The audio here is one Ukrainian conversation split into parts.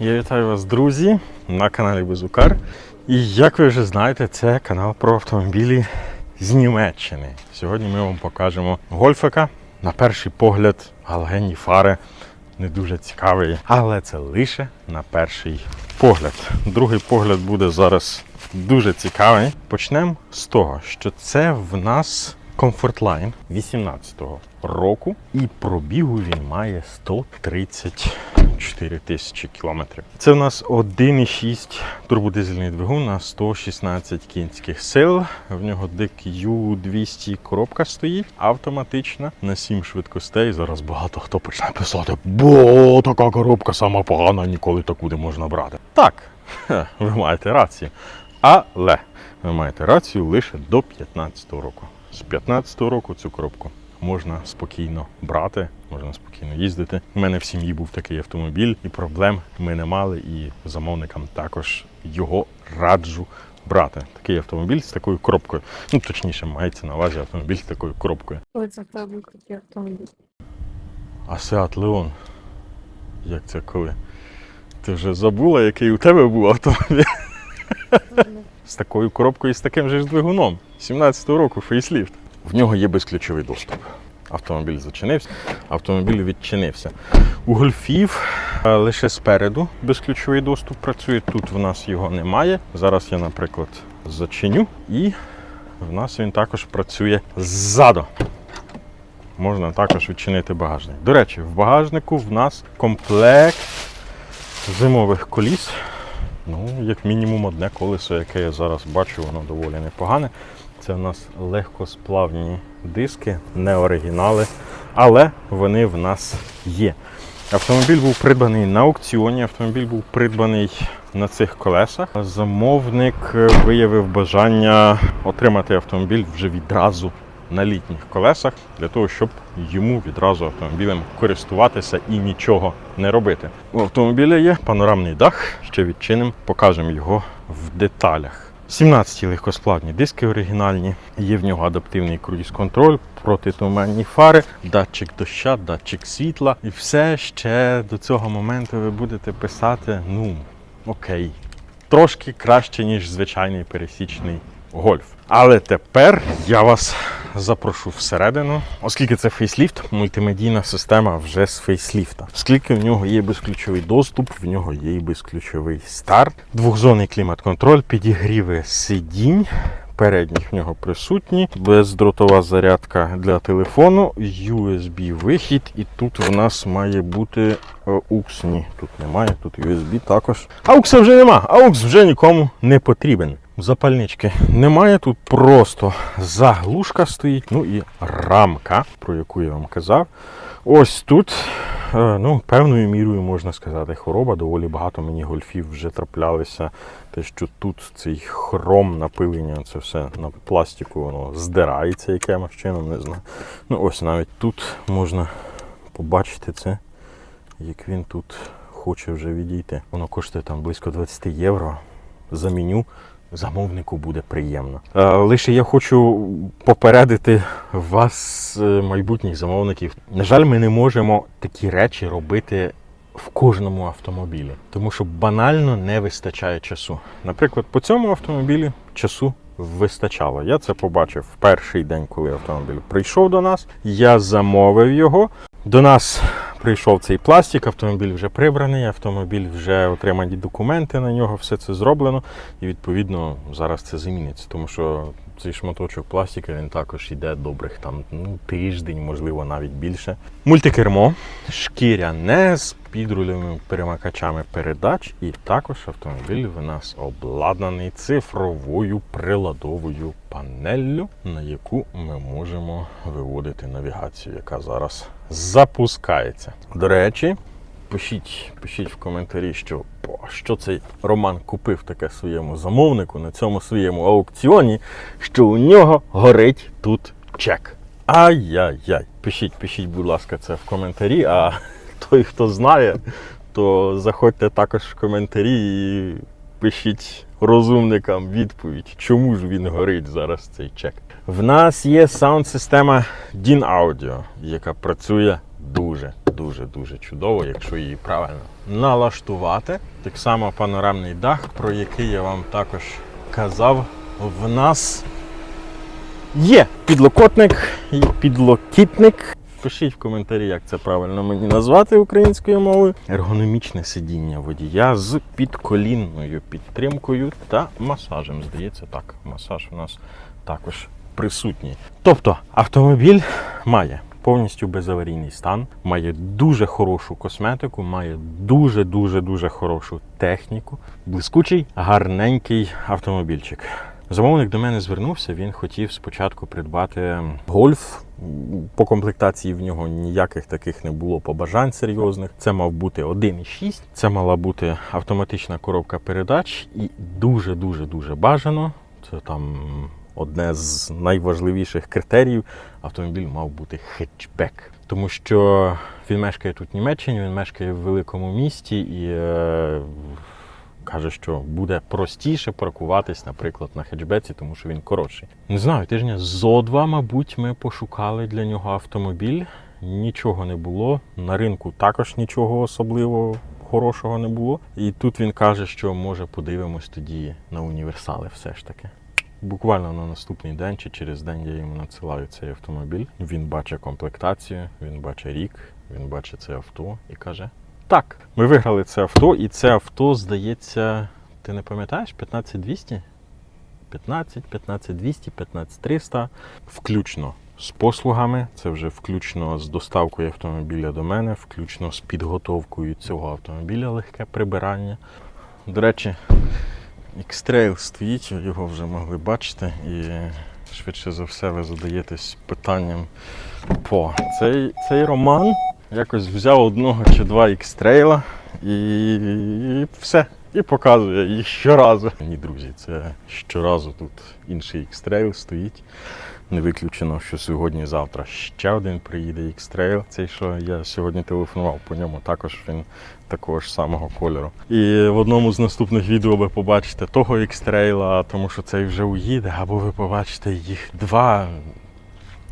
Я вітаю вас, друзі, на каналі Безукар. І як ви вже знаєте, це канал про автомобілі з Німеччини. Сьогодні ми вам покажемо гольфика. На перший погляд, галогенні фари не дуже цікавий, але це лише на перший погляд. Другий погляд буде зараз дуже цікавий. Почнемо з того, що це в нас Comfortline 18-го року, і пробігу він має 134 тисячі кілометрів. Це в нас 1,6 турбодизельний двигун на 116 кінських сил. В нього DQ 200 коробка стоїть автоматична на 7 швидкостей. Зараз багато хто почне писати, бо така коробка сама погана, ніколи таку не можна брати. Так, ви маєте рацію. Але ви маєте рацію лише до 15-го року. З 15-го року цю коробку можна спокійно брати, можна спокійно їздити. У мене в сім'ї був такий автомобіль, і проблем ми не мали, і замовникам також його раджу брати. Такий автомобіль з такою коробкою. Ну, точніше, мається на увазі автомобіль з такою коробкою. Ой, це був такий автомобіль. А Seat Leon, як це коли? Ти вже забула, який у тебе був автомобіль? З такою коробкою і з таким же ж двигуном. 17-го року фейсліфт. В нього є безключовий доступ. Автомобіль зачинився, автомобіль відчинився. У гольфів е, лише спереду безключовий доступ працює. Тут в нас його немає. Зараз я, наприклад, зачиню, і в нас він також працює ззаду. Можна також відчинити багажник. До речі, в багажнику в нас комплект зимових коліс. Ну, як мінімум, одне колесо, яке я зараз бачу, воно доволі непогане. Це в нас легкосплавні диски, не оригінали, але вони в нас є. Автомобіль був придбаний на аукціоні, автомобіль був придбаний на цих колесах. Замовник е, виявив бажання отримати автомобіль вже відразу на літніх колесах, для того, щоб йому відразу автомобілем користуватися і нічого не робити. У автомобіля є панорамний дах, ще відчинимо, покажемо його в деталях. 17 легкосплавні диски оригінальні, є в нього адаптивний круїз-контроль, протитуманні фари, датчик доща, датчик світла. І все ще до цього моменту ви будете писати: ну, окей, трошки краще, ніж звичайний пересічний гольф. Але тепер я вас запрошу всередину, оскільки це фейсліфт, мультимедійна система вже з фейсліфта. Оскільки в нього є безключовий доступ, в нього є і безключовий старт, двохзонний клімат-контроль, підігріви сидінь. Передніх в нього присутні, бездротова зарядка для телефону, USB-вихід, і тут в нас має бути е, AUX. Ні, тут немає, тут USB також. AUX вже нема, AUX вже нікому не потрібен. Запальнички немає, тут просто заглушка стоїть, ну і рамка, про яку я вам казав. Ось тут, е, ну, певною мірою можна сказати, хвороба. Доволі багато мені гольфів вже траплялися. Те, що тут цей хром напилення, це все на пластику, воно здирається якимось чином, не знаю. Ну ось навіть тут можна побачити це, як він тут хоче вже відійти. Воно коштує там близько 20 євро. Заміню замовнику буде приємно. Е, Лише я хочу попередити вас, е, майбутніх замовників. На жаль, ми не можемо такі речі робити в кожному автомобілі, тому що банально не вистачає часу. Наприклад, по цьому автомобілі часу вистачало. Я це побачив в перший день, коли автомобіль прийшов до нас. Я замовив його. До нас прийшов цей пластик, автомобіль вже прибраний, автомобіль вже отримані документи на нього, все це зроблено. І відповідно зараз це заміниться, тому що цей шматочок пластика він також йде добрих там ну, тиждень, можливо, навіть більше. Мультикермо, шкіряне з підрульовими перемикачами передач, і також автомобіль в нас обладнаний цифровою приладовою панеллю, на яку ми можемо виводити навігацію, яка зараз запускається. До речі, пишіть, пишіть в коментарі, що «О, що цей Роман купив таке своєму замовнику на цьому своєму аукціоні, що у нього горить тут чек. Ай-яй-яй. Пишіть, пишіть, будь ласка, це в коментарі. А той, хто знає, то заходьте також в коментарі і пишіть розумникам відповідь, чому ж він горить зараз цей чек. В нас є саунд-система DIN Audio, яка працює дуже дуже дуже чудово, якщо її правильно налаштувати. Так само панорамний дах, про який я вам також казав, в нас є підлокотник і підлокітник. Пишіть в коментарі, як це правильно мені назвати українською мовою. Ергономічне сидіння водія з підколінною підтримкою та масажем. Здається, так, масаж у нас також присутній. Тобто автомобіль має повністю безаварійний стан, має дуже хорошу косметику, має дуже дуже дуже хорошу техніку. Блискучий, гарненький автомобільчик. Замовник до мене звернувся. Він хотів спочатку придбати гольф. По комплектації в нього ніяких таких не було побажань серйозних. Це мав бути 1,6, це мала бути автоматична коробка передач, і дуже дуже дуже бажано. Це там одне з найважливіших критеріїв. Автомобіль мав бути хетчбек. Тому що він мешкає тут в Німеччині, він мешкає в великому місті і е, каже, що буде простіше паркуватись, наприклад, на хетчбеці, тому що він коротший. Не знаю, тижня зо два, мабуть, ми пошукали для нього автомобіль. Нічого не було. На ринку також нічого особливого хорошого не було. І тут він каже, що може подивимось тоді на універсали все ж таки. Буквально на наступний день чи через день я йому надсилаю цей автомобіль. Він бачить комплектацію, він бачить рік, він бачить це авто і каже: Так, ми виграли це авто, і це авто, здається, ти не пам'ятаєш? 15200? 15, 15200, 15300, включно з послугами. Це вже включно з доставкою автомобіля до мене, включно з підготовкою цього автомобіля легке прибирання. До речі, X-Trail стоїть, його вже могли бачити, і швидше за все ви задаєтесь питанням по цей, цей роман якось взяв одного чи два X-Trail і, і все. І показує їх щоразу. Ні, друзі, це щоразу тут інший X-Trail стоїть. Не виключено, що сьогодні-завтра ще один приїде X-Trail. Цей, що я сьогодні телефонував по ньому, також він такого ж самого кольору. І в одному з наступних відео ви побачите того X-Trail, тому що цей вже уїде, або ви побачите їх два.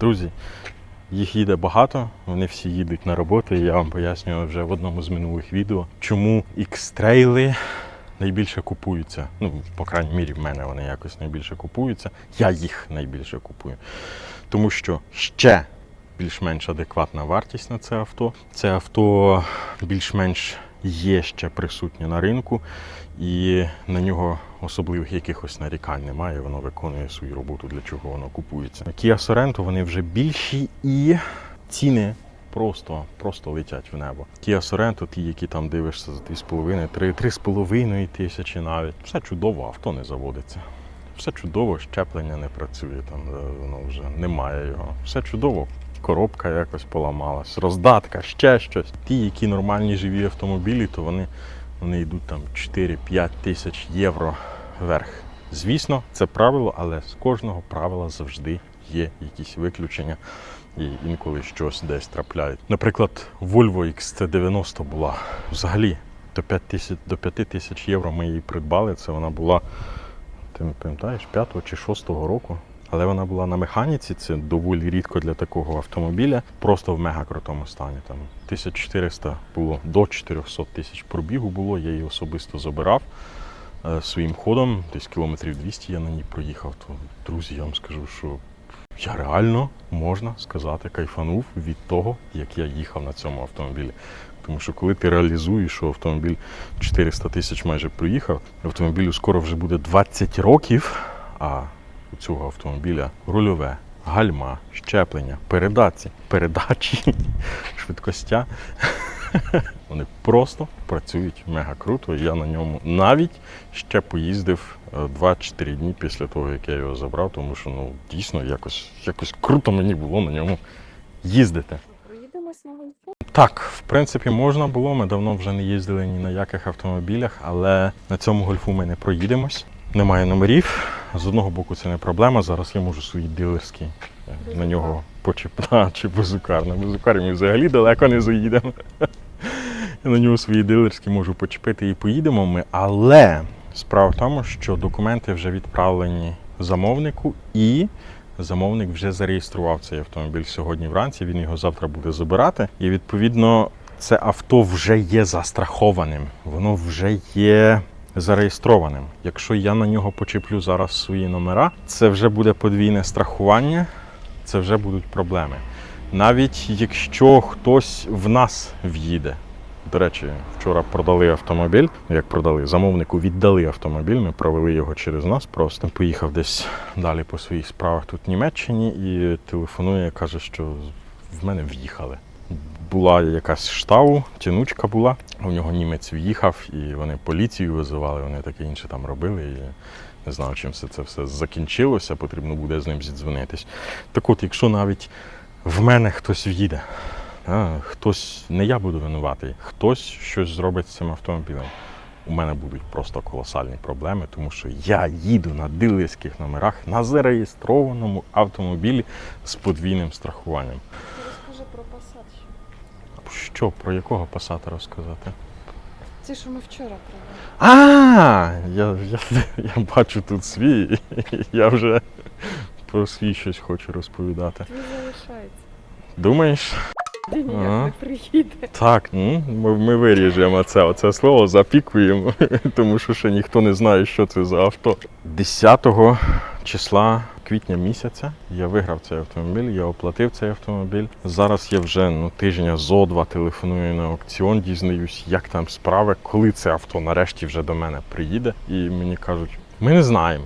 Друзі, їх їде багато, вони всі їдуть на роботу, і я вам пояснював вже в одному з минулих відео, чому X-трейли найбільше купуються. Ну, по крайній мірі, в мене вони якось найбільше купуються. Я їх найбільше купую. Тому що ще більш-менш адекватна вартість на це авто. Це авто більш-менш є ще присутнє на ринку, і на нього особливих якихось нарікань немає. Воно виконує свою роботу, для чого воно купується. Kia Sorento вони вже більші і ціни. Просто, просто летять в небо. Kia Sorento, ті, які там дивишся за 2,5, 3, 3,5 тисячі навіть. Все чудово, авто не заводиться. Все чудово, щеплення не працює, там е, воно вже немає його. Все чудово, коробка якось поламалась, роздатка, ще щось. Ті, які нормальні живі автомобілі, то вони, вони йдуть там 4-5 тисяч євро вверх. Звісно, це правило, але з кожного правила завжди є якісь виключення і інколи щось десь трапляють. Наприклад, Volvo XC90 була взагалі до 5 тисяч, до 5 тисяч євро ми її придбали. Це вона була, ти не пам'ятаєш, 5 чи 6 року. Але вона була на механіці, це доволі рідко для такого автомобіля, просто в мега крутому стані. Там 1400 було до 400 тисяч пробігу було, я її особисто забирав е, своїм ходом, десь кілометрів 200 я на ній проїхав. То, друзі, я вам скажу, що я реально можна сказати, кайфанув від того, як я їхав на цьому автомобілі. Тому що коли ти реалізуєш, що автомобіль 400 тисяч майже проїхав, автомобілю скоро вже буде 20 років, а у цього автомобіля рульове, гальма, щеплення, передачі, передачі, швидкостя. Вони просто працюють мега круто. Я на ньому навіть ще поїздив е, 2-4 дні після того, як я його забрав, тому що ну дійсно якось, якось круто мені було на ньому їздити. Проїдемось на гольфу. Так, в принципі, можна було. Ми давно вже не їздили ні на яких автомобілях, але на цьому гольфу ми не проїдемось. Немає номерів. З одного боку, це не проблема. Зараз я можу свої дилерські е, на нього почіпати чи безукар. На безукарі ми взагалі далеко не заїдемо. Я на нього свої дилерські можу почепити і поїдемо ми. Але справа в тому, що документи вже відправлені замовнику і. Замовник вже зареєстрував цей автомобіль сьогодні вранці. Він його завтра буде забирати. І відповідно це авто вже є застрахованим, воно вже є зареєстрованим. Якщо я на нього почеплю зараз свої номера, це вже буде подвійне страхування, це вже будуть проблеми. Навіть якщо хтось в нас в'їде. До речі, вчора продали автомобіль. Ну, Як продали, замовнику віддали автомобіль. Ми провели його через нас. Просто поїхав десь далі по своїх справах тут в Німеччині і телефонує, каже, що в мене в'їхали. Була якась штау, тянучка була. У нього німець в'їхав, і вони поліцію визивали, вони таке інше там робили. І не знаю, чим все це все закінчилося, потрібно буде з ним зідзвонитись. Так от, якщо навіть в мене хтось в'їде, хтось, не я буду винуватий, хтось щось зробить з цим автомобілем. У мене будуть просто колосальні проблеми, тому що я їду на дилерських номерах на зареєстрованому автомобілі з подвійним страхуванням. Розкажи про Passat ще. Що, про якого пасата розказати? Ці, що ми вчора провели. А, я, я, я бачу тут свій, я вже про свій щось хочу розповідати. Твій залишається. Думаєш? Ніяк Ага. не приїде. Так, ну, ми, ми виріжемо це, оце слово, запікуємо, тому що ще ніхто не знає, що це за авто. 10 числа квітня місяця я виграв цей автомобіль, я оплатив цей автомобіль. Зараз я вже ну, тижня зо два телефоную на аукціон, дізнаюсь, як там справи, коли це авто нарешті вже до мене приїде. І мені кажуть, ми не знаємо.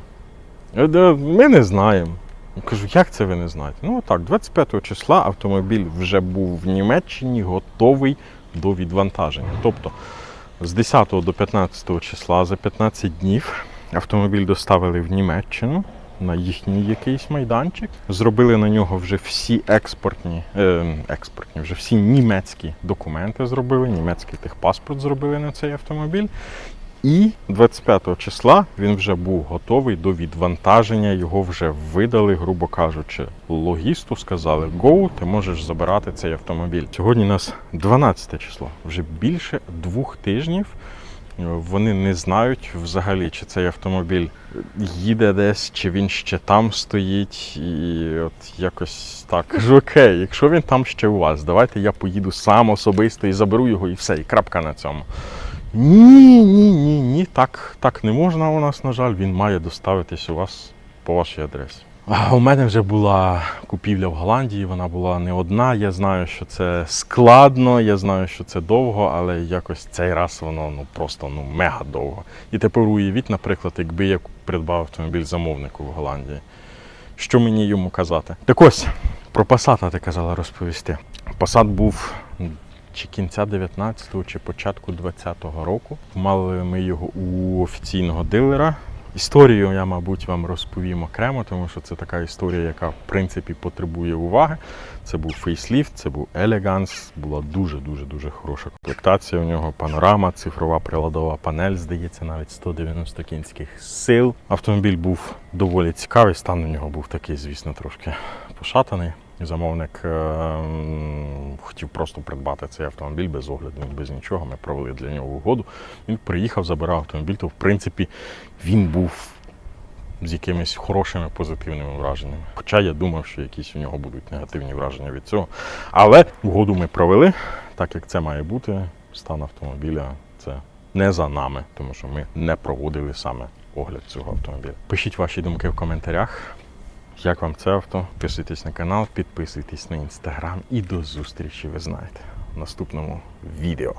Ми не знаємо. Я кажу, як це ви не знаєте? Ну так, 25 числа автомобіль вже був в Німеччині готовий до відвантаження. Тобто з 10 до 15 числа за 15 днів автомобіль доставили в Німеччину на їхній якийсь майданчик. Зробили на нього вже всі експортні, е, експортні, вже всі німецькі документи зробили, німецький техпаспорт зробили на цей автомобіль. І 25 числа він вже був готовий до відвантаження. Його вже видали, грубо кажучи, логісту. Сказали: Go, ти можеш забирати цей автомобіль. Сьогодні у нас 12 число. Вже більше двох тижнів. Вони не знають взагалі, чи цей автомобіль їде десь, чи він ще там стоїть. І от якось так. Кажу, окей, якщо він там ще у вас, давайте я поїду сам особисто і заберу його, і все, і крапка на цьому. Ні, ні, ні, ні, так, так не можна у нас, на жаль, він має доставитись у вас по вашій адресі. У мене вже була купівля в Голландії, вона була не одна. Я знаю, що це складно, я знаю, що це довго, але якось цей раз воно ну просто ну мега довго. І тепер уявіть, наприклад, якби я придбав автомобіль замовнику в Голландії. Що мені йому казати? Так ось, про Passat ти казала розповісти. Passat був чи кінця 19-го, чи початку 20-го року. Мали ми його у офіційного дилера. Історію я, мабуть, вам розповім окремо, тому що це така історія, яка в принципі потребує уваги. Це був фейсліфт, це був елеганс, була дуже дуже дуже хороша комплектація. У нього панорама, цифрова приладова панель, здається, навіть 190 кінських сил. Автомобіль був доволі цікавий. Стан у нього був такий, звісно, трошки пошатаний. Замовник е, хотів просто придбати цей автомобіль без огляду, без нічого. Ми провели для нього угоду. Він приїхав, забирав автомобіль, то в принципі він був з якимись хорошими позитивними враженнями. Хоча я думав, що якісь у нього будуть негативні враження від цього. Але угоду ми провели, так як це має бути. Стан автомобіля це не за нами, тому що ми не проводили саме огляд цього автомобіля. Пишіть ваші думки в коментарях. Як вам це авто? Підписуйтесь на канал, підписуйтесь на інстаграм і до зустрічі, ви знаєте, в наступному відео.